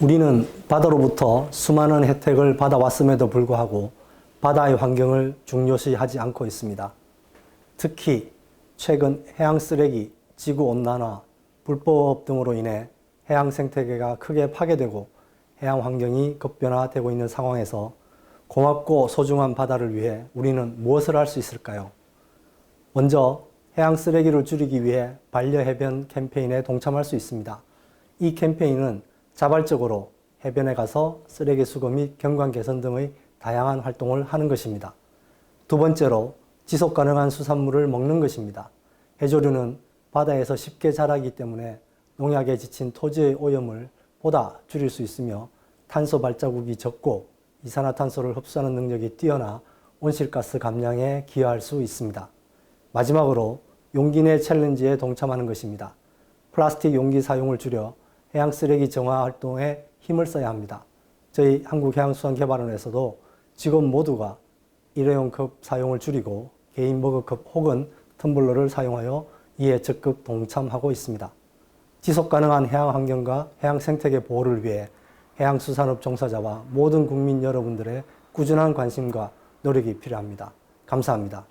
우리는 바다로부터 수많은 혜택을 받아왔음에도 불구하고 바다의 환경을 중요시하지 않고 있습니다. 특히 최근 해양 쓰레기, 지구 온난화, 불법 등으로 인해 해양 생태계가 크게 파괴되고 해양 환경이 급변화되고 있는 상황에서 고맙고 소중한 바다를 위해 우리는 무엇을 할 수 있을까요? 먼저 해양 쓰레기를 줄이기 위해 반려 해변 캠페인에 동참할 수 있습니다. 이 캠페인은 자발적으로 해변에 가서 쓰레기 수거 및 경관 개선 등의 다양한 활동을 하는 것입니다. 두 번째로 지속 가능한 수산물을 먹는 것입니다. 해조류는 바다에서 쉽게 자라기 때문에 농약에 지친 토지의 오염을 보다 줄일 수 있으며 탄소 발자국이 적고 이산화탄소를 흡수하는 능력이 뛰어나 온실가스 감량에 기여할 수 있습니다. 마지막으로 용기 내 챌린지에 동참하는 것입니다. 플라스틱 용기 사용을 줄여 해양 쓰레기 정화 활동에 힘을 써야 합니다. 저희 한국해양수산개발원에서도 직원 모두가 일회용 컵 사용을 줄이고 개인 머그컵 혹은 텀블러를 사용하여 이에 적극 동참하고 있습니다. 지속 가능한 해양 환경과 해양 생태계 보호를 위해 해양수산업 종사자와 모든 국민 여러분들의 꾸준한 관심과 노력이 필요합니다. 감사합니다.